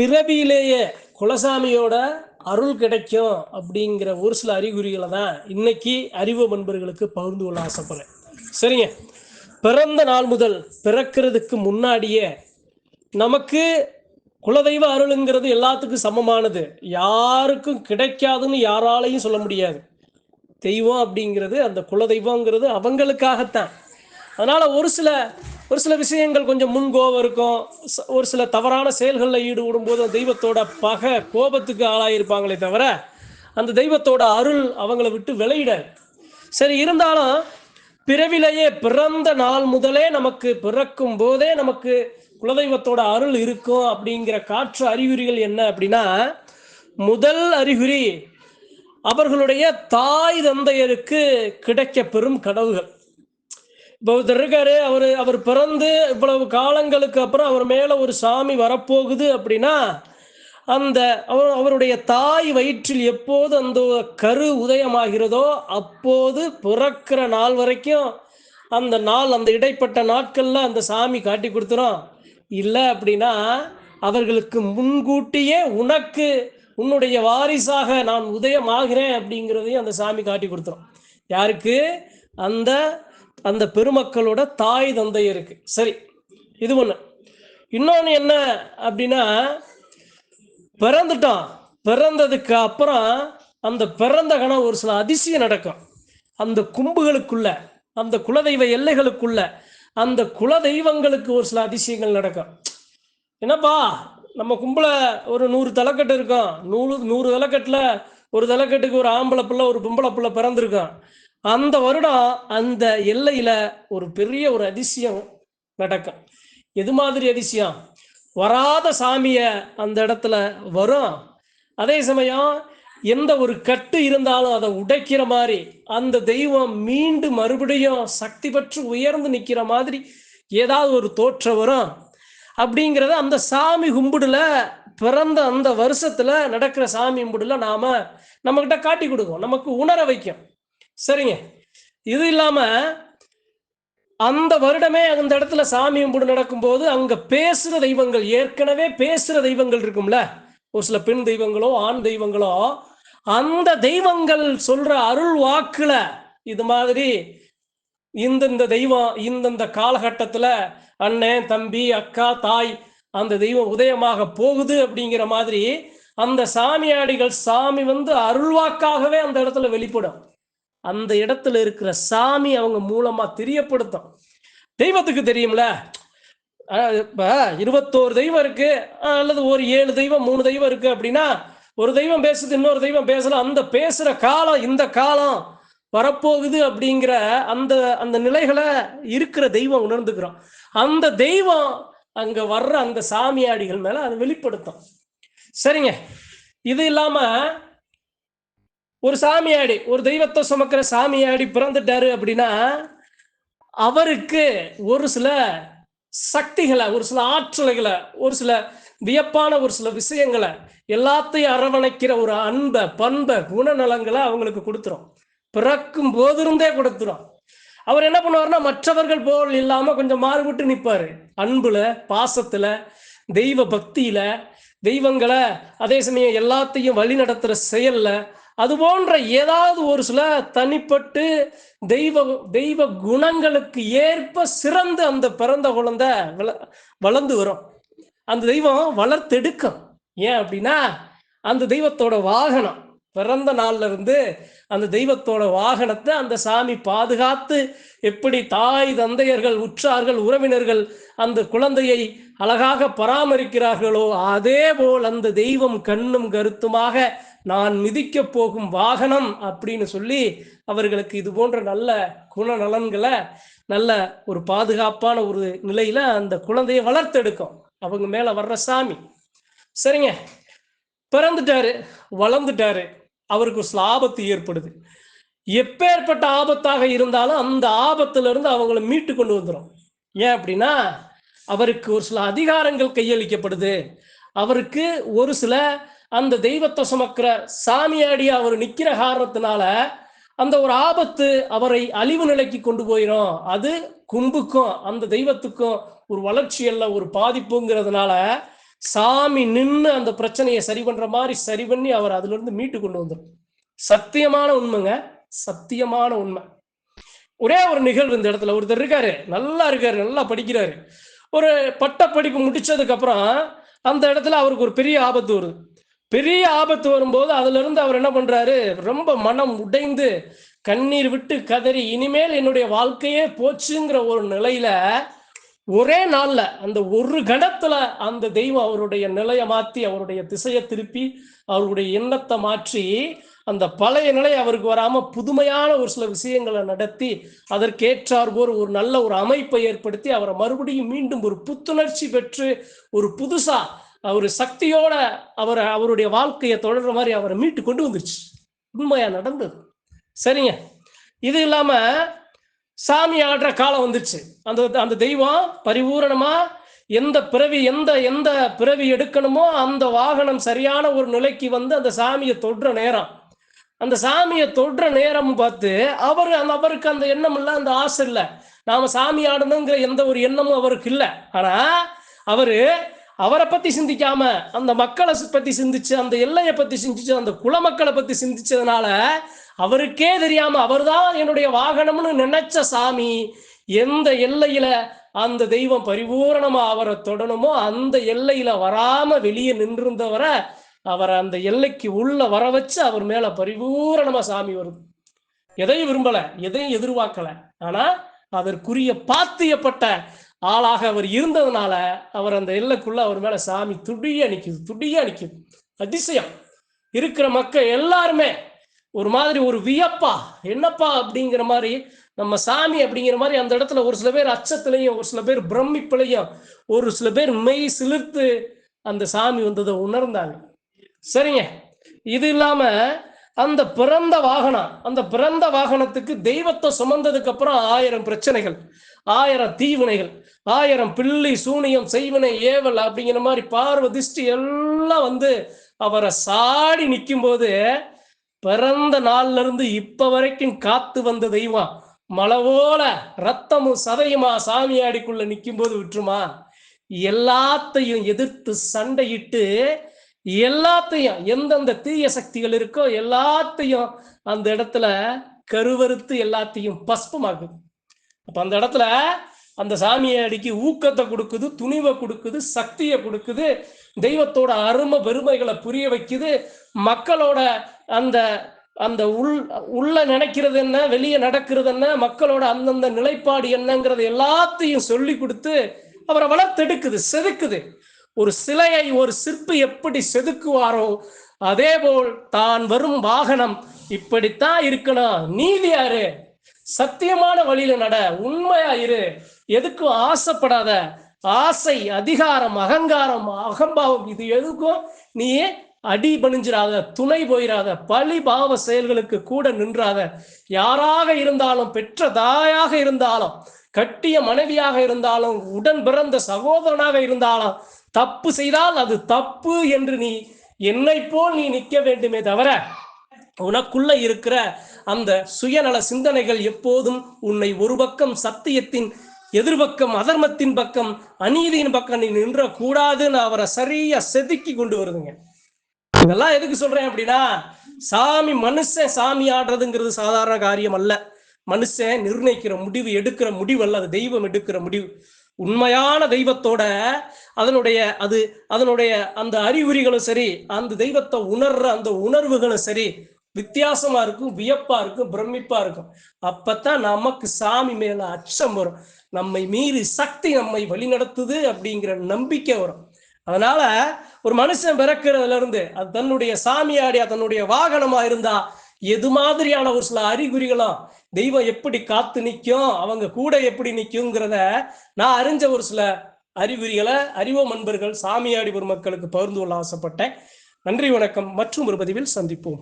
பிறவியிலேயே குலசாமியோட அருள் கிடைக்கும் அப்படிங்கிற ஒரு சில அறிகுறிகளை தான் இன்னைக்கு அறிவு நண்பர்களுக்கு பகிர்ந்து கொள்ள ஆசைப்படுறேன். சரிங்க. பிறந்த நாள் முதல் பிறக்கிறதுக்கு முன்னாடியே நமக்கு குலதெய்வ அருளுங்கிறது எல்லாத்துக்கும் சமமானது. யாருக்கும் கிடைக்காதுன்னு யாராலையும் சொல்ல முடியாது. தெய்வம் அப்படிங்கிறது அந்த குலதெய்வங்கிறது அவங்களுக்காகத்தான். அதனால ஒரு சில ஒரு சில விஷயங்கள் கொஞ்சம் முன்கோபம் இருக்கும். ஒரு சில தவறான செயல்களில் ஈடுபடும் போது அந்த தெய்வத்தோட பகை கோபத்துக்கு ஆளாயிருப்பாங்களே தவிர அந்த தெய்வத்தோட அருள் அவங்கள விட்டு விளையிடாது. சரி இருந்தாலும் பிறவிலேயே பிறந்த நாள் முதலே நமக்கு பிறக்கும் போதே நமக்கு குலதெய்வத்தோட அருள் இருக்கும் அப்படிங்கிற காற்று அறிகுறிகள் என்ன அப்படின்னா முதல் அறிகுறி அவர்களுடைய தாய் தந்தையருக்கு கிடைக்க பெறும் கனவுகள். ஒருத்தர் இருக்காரு அவர் அவர் பிறந்து இவ்வளவு காலங்களுக்கு அப்புறம் அவர் மேல ஒரு சாமி வரப்போகுது அப்படின்னா அந்த அவர் அவருடைய தாய் வயிற்றில் எப்போது அந்த கரு உதயமாகிறதோ அப்போது பிறக்கிற நாள் வரைக்கும் அந்த நாள் அந்த இடைப்பட்ட நாட்கள்ல அந்த சாமி காட்டி கொடுத்துரும். இல்லை அப்படின்னா அவர்களுக்கு முன்கூட்டியே உனக்கு உன்னுடைய வாரிசாக நான் உதயமாகிறேன் அப்படிங்கிறதையும் அந்த சாமி காட்டி கொடுத்துரும். யாருக்கு? அந்த அந்த பெருமக்களோட தாய் தந்தை இருக்கு. சரி இது ஒண்ணு. இன்னொன்று என்ன அப்படின்னா பிறந்துட்டான். பிறந்ததுக்கு அப்புறம் அந்த பிறந்த கணம் ஒரு சில அதிசயம் நடக்கும். அந்த கும்புகளுக்குள்ள அந்த குலதெய்வ எல்லைகளுக்குள்ள அந்த குலதெய்வங்களுக்கு ஒரு சில அதிசயங்கள் நடக்கும். என்னப்பா நம்ம கும்பல ஒரு நூறு தலைக்கட்டு இருக்கும். நூறு நூறு தலைக்கட்டில் ஒரு தலைக்கட்டுக்கு ஒரு ஆம்பளை பிள்ளை ஒரு பொம்பளை பிள்ளை பிறந்திருக்கும். அந்த வருடம் அந்த எல்லையில ஒரு பெரிய ஒரு அதிசயம் நடக்கும். எது மாதிரி அதிசயம்? வராத சாமிய அந்த இடத்துல வரும். அதே சமயம் எந்த ஒரு கட்டு இருந்தாலும் அதை உடைக்கிற மாதிரி அந்த தெய்வம் மீண்டும் மறுபடியும் சக்தி பெற்று உயர்ந்து நிற்கிற மாதிரி ஏதாவது ஒரு தோற்றம் வரும். அப்படிங்கிறத அந்த சாமி கும்பிடுல பிறந்த அந்த வருஷத்துல நடக்கிற சாமி கும்பிடுல நாம நம்மகிட்ட காட்டி கொடுக்கும். நமக்கு உணர வைக்கும். சரிங்க. இது இல்லாம அந்த வருடமே அந்த இடத்துல சாமி கும்பிடு நடக்கும்போது அங்க பேசுற தெய்வங்கள் ஏற்கனவே பேசுற தெய்வங்கள் இருக்கும்ல. ஒரு சில பெண் தெய்வங்களோ ஆண் தெய்வங்களோ அந்த தெய்வங்கள் சொல்ற அருள் வாக்குல இது மாதிரி இந்தந்த தெய்வம் இந்தந்த காலகட்டத்துல அண்ணன் தம்பி அக்கா தாய் அந்த தெய்வம் உதயமாக போகுது அப்படிங்கிற மாதிரி அந்த சாமியாடிகள் சாமி வந்து அருள்வாக்காகவே அந்த இடத்துல வெளிப்படும். அந்த இடத்துல இருக்கிற சாமி அவங்க மூலமா தெரியப்படுத்தும். தெய்வத்துக்கு தெரியும்ல? இப்ப இருபத்தோரு தெய்வம் இருக்கு. அல்லது ஒரு ஏழு தெய்வம் மூணு தெய்வம் இருக்கு அப்படின்னா ஒரு தெய்வம் பேசுது இன்னொரு தெய்வம் பேசலாம் அந்த பேசுற காலம் இந்த காலம் வரப்போகுது அப்படிங்கிற அந்த அந்த நிலைகளை இருக்கிற தெய்வம் உணர்ந்துக்கிறோம். அந்த தெய்வம் அங்க வர்ற அந்த சாமியாடிகள் மேல அதை வெளிப்படுத்தும். சரிங்க. இது இல்லாம ஒரு சாமியாடி ஒரு தெய்வத்தை சுமக்கிற சாமியாடி பிறந்துட்டாரு அப்படின்னா அவருக்கு ஒரு சில சக்திகளை ஒரு சில ஆற்றலைகளை ஒரு சில வியப்பான ஒரு சில விஷயங்களை எல்லாத்தையும் அரவணைக்கிற ஒரு அன்பை பண்பை குணநலங்களை அவங்களுக்கு கொடுத்துரும். பிறக்கும் போதிருந்தே கொடுத்துரும். அவர் என்ன பண்ணுவார்னா மற்றவர்கள் போல் இல்லாம கொஞ்சம் மாறுபட்டு நிற்பாரு அன்புல பாசத்துல தெய்வ பக்தியில தெய்வங்களை அதே சமயம் எல்லாத்தையும் வழி நடத்துற செயல்ல அது போன்ற ஏதாவது ஒரு சில தனிப்பட்டு தெய்வ தெய்வ குணங்களுக்கு ஏற்ப சிறந்து அந்த பிறந்த குழந்தை வள வளர்ந்து வரும். அந்த தெய்வம் வளர்த்தெடுக்கும். ஏன் அப்படின்னா அந்த தெய்வத்தோட வாகனம் பிறந்த நாள்ல இருந்து அந்த தெய்வத்தோட வாகனத்தை அந்த சாமி பாதுகாத்து எப்படி தாய் தந்தையர்கள் உற்றார்கள் உறவினர்கள் அந்த குழந்தையை அழகாக பராமரிக்கிறார்களோ அதே போல் அந்த தெய்வம் கண்ணும் கருத்துமாக நான் மிதிக்க போகும் வாகனம் அப்படின்னு சொல்லி அவர்களுக்கு இது போன்ற நல்ல குணநலன்களை நல்ல ஒரு பாதுகாப்பான ஒரு நிலையில அந்த குழந்தையை வளர்த்தெடுக்கும். அவங்க மேல வர்ற சாமி. சரிங்க. பிறந்துட்டாரு வளர்ந்துட்டாரு. அவருக்கு ஒரு சில ஆபத்து ஏற்படுது. எப்பேற்பட்ட ஆபத்தாக இருந்தாலும் அந்த ஆபத்துல இருந்து அவங்கள மீட்டு கொண்டு வந்துடும் ஏன் அப்படின்னா அவருக்கு ஒரு சில அதிகாரங்கள் கையளிக்கப்படுது. அவருக்கு ஒரு சில அந்த தெய்வத்தை சுமக்கிற சாமியாடி அவர் நிக்கிற காரணத்தினால அந்த ஒரு ஆபத்து அவரை அழிவு நிலைக்கு கொண்டு போயிடும் அது கும்புக்கும் அந்த தெய்வத்துக்கும் ஒரு வளர்ச்சி அல்ல ஒரு பாதிப்புங்கிறதுனால சாமி நின்று அந்த பிரச்சனையை சரி பண்ற மாதிரி சரி பண்ணி அவர் அதுல இருந்து மீட்டு கொண்டு வந்துடும் சத்தியமான உண்மைங்க சத்தியமான உண்மை. ஒரே ஒரு நிகழ்வு இந்த இடத்துல. ஒருத்தர் இருக்காரு நல்லா இருக்காரு நல்லா படிக்கிறாரு. ஒரு பட்ட படிப்பு முடிச்சதுக்கு அப்புறம் அந்த இடத்துல அவருக்கு ஒரு பெரிய ஆபத்து வருது. பெரிய ஆபத்து வரும்போது அதுல இருந்து அவர் என்ன பண்றாரு? ரொம்ப மனம் உடைந்து கண்ணீர் விட்டு கதறி இனிமேல் என்னுடைய வாழ்க்கையே போச்சுங்கிற ஒரு நிலையில ஒரே நாள்ல அந்த ஒரு கணத்துல அந்த தெய்வம் அவருடைய நிலையை மாத்தி அவருடைய திசையை திருப்பி அவருடைய எண்ணத்தை மாற்றி அந்த பழைய நிலை அவருக்கு வராமல் புதுமையான ஒரு சில விஷயங்களை நடத்தி அதற்கேற்றார் போர் ஒரு நல்ல ஒரு அமைப்பை ஏற்படுத்தி அவரை மறுபடியும் மீண்டும் ஒரு புத்துணர்ச்சி பெற்று ஒரு புதுசா அவர் சக்தியோட அவர் அவருடைய வாழ்க்கையை தொடர்ற மாதிரி அவரை மீட்டு கொண்டு வந்துருச்சு. உண்மையா நடந்தது. சரிங்க. இது இல்லாம சாமி ஆடுற காலம் வந்துருச்சு. அந்த அந்த தெய்வம் பரிபூரணமா எந்த பிறவி எந்த எந்த பிறவி எடுக்கணுமோ அந்த வாகனம் சரியான ஒரு நிலைக்கு வந்து அந்த சாமியை தொடுற நேரம். அந்த சாமியை தொடுற நேரம் பார்த்து அவர் அந்த அவருக்கு அந்த எண்ணம் இல்லை அந்த ஆசை இல்லை. நாம சாமி ஆடணுங்கிற எந்த ஒரு எண்ணமும் அவருக்கு இல்லை. ஆனா அவரு அவரை பத்தி சிந்திக்காம அந்த மக்களை பத்தி சிந்திச்சு அந்த எல்லையை பத்தி சிந்திச்சு அந்த குலமக்களை பத்தி சிந்திச்சதுனால அவருக்கே தெரியாம அவர்தான் என்னுடைய வாகனம்னு நினைச்ச சாமி எந்த எல்லையில அந்த தெய்வம் பரிபூரணமா அவரை தொடணுமோ அந்த எல்லையில வராம வெளியே நின்றிருந்தவரை அவரை அந்த எல்லைக்கு உள்ள வர வச்சு அவர் மேல பரிபூரணமா சாமி வருது எதையும் விரும்பல எதையும் எதிர்பார்க்கல. ஆனா அதற்குரிய பாத்தியப்பட்ட ஆளாக அவர் இருந்ததுனால அவர் அந்த எல்லைக்குள்ள அவர் மேல சாமி துடிய நிக்குது துடிய நிக்குது. அதிசயம். இருக்கிற மக்கள் எல்லாருமே ஒரு மாதிரி ஒரு வியப்பா என்னப்பா அப்படிங்கிற மாதிரி நம்ம சாமி அப்படிங்கிற மாதிரி அந்த இடத்துல ஒரு சில பேர் அச்சத்திலையும் ஒரு சில பேர் பிரமிப்பிலையும் ஒரு சில பேர் மெய் சிலிர்த்து அந்த சாமி வந்ததை உணர்ந்தாங்க. சரிங்க. இது இல்லாம அந்த பிறந்த வாகனம் அந்த பிறந்த வாகனத்துக்கு தெய்வத்தை சுமந்ததுக்கு அப்புறம் ஆயிரம் பிரச்சனைகள் ஆயிரம் தீவினைகள் ஆயிரம் பிள்ளி சூனியம் செய்வினை ஏவல் அப்படிங்கிற மாதிரி பார்வ திஷ்டி எல்லாம் வந்து அவரை சாடி நிற்கும் போது பிறந்த நாள்ல இருந்து இப்ப வரைக்கும் காத்து வந்த தெய்வம். மலவோல ரத்தமும் சதையுமா சாமியாடிக்குள்ள நிற்கும் போது விட்டுருமா? எல்லாத்தையும் எதிர்த்து சண்டையிட்டு எல்லாத்தையும் எந்தெந்த தீய சக்திகள் இருக்கோ எல்லாத்தையும் அந்த இடத்துல கருவறுத்து எல்லாத்தையும் பஸ்பமாக்குது. அப்ப அந்த இடத்துல அந்த சாமியை அடிக்கி ஊக்கத்தை கொடுக்குது துணிவை கொடுக்குது சக்தியை கொடுக்குது தெய்வத்தோட அருமை பெருமைகளை புரிய வைக்குது மக்களோட அந்த அந்த உள் உள்ள நினைக்கிறது என்ன வெளியே நடக்கிறது என்ன மக்களோட அந்தந்த நிலைப்பாடு என்னங்கிறது எல்லாத்தையும் சொல்லி கொடுத்து அவரை வளர்த்தெடுக்குது செதுக்குது. ஒரு சிலையை ஒரு சிற்பி எப்படி செதுக்குவாரோ அதே போல் தான் வரும் வாகனம். இப்படித்தான் இருக்கணும். நீதியாரு சத்தியமான வழியில நட. உண்மையா இரு. எதுக்கும் ஆசைப்படாத. ஆசை அதிகாரம் அகங்காரம் அகம்பாவம் இது எதுக்கும் நீயே அடி பணிஞ்சிராத துணை போயிராத பழி பாவ செயல்களுக்கு கூட நின்றாத. யாராக இருந்தாலும் பெற்ற தாயாக இருந்தாலும் கட்டிய மனைவியாக இருந்தாலும் உடன் பிறந்த சகோதரனாக இருந்தாலும் தப்பு செய்தால் அது தப்பு என்று நீ என்னை போல் நீ நிற்க வேண்டுமே தவிர உனக்குள்ள இருக்கிற அந்த சுயநல சிந்தனைகள் எப்போதும் உன்னை ஒரு பக்கம் சத்தியத்தின் எதிர்பக்கம் அதர்மத்தின் பக்கம் அநீதியின் பக்கம் நீ நின்ற கூடாதுன்னு அவரை சரியா செதுக்கி கொண்டு வருதுங்க. இதெல்லாம் எதுக்கு சொல்றேன் அப்படின்னா சாமி மனுஷன் சாமி ஆடுறதுங்கிறது சாதாரண காரியம் அல்ல. மனுஷன் நிர்ணயிக்கிற முடிவு எடுக்கிற முடிவு அல்ல. அது தெய்வம் எடுக்கிற முடிவு. உண்மையான தெய்வத்தோட அதனுடைய அது அதனுடைய அந்த அறிகுறிகளும் சரி அந்த தெய்வத்தை உணர்ற அந்த உணர்வுகளும் சரி வித்தியாசமா இருக்கும் வியப்பா இருக்கும் பிரமிப்பா இருக்கும். அப்பத்தான் நமக்கு சாமி மேல அச்சம் வரும். நம்மை மீறி சக்தி நம்மை வழிநடத்துது அப்படிங்கிற நம்பிக்கை வரும். அதனால ஒரு மனுஷன் பிறக்கிறதுல இருந்து அது தன்னுடைய சாமியாடி தன்னுடைய வாகனமா இருந்தா எது மாதிரியான ஒரு சில அறிகுறிகளும் தெய்வம் எப்படி காத்து நிற்கும் அவங்க கூட எப்படி நிற்குங்கிறத நான் அறிஞ்ச ஒரு சில அறிகுறிகளை அறிவோ நண்பர்கள் சாமியாடி ஒரு மக்களுக்கு பகிர்ந்து கொள்ள ஆசைப்பட்டேன். நன்றி வணக்கம். மற்றும் ஒரு பதிவில் சந்திப்போம்.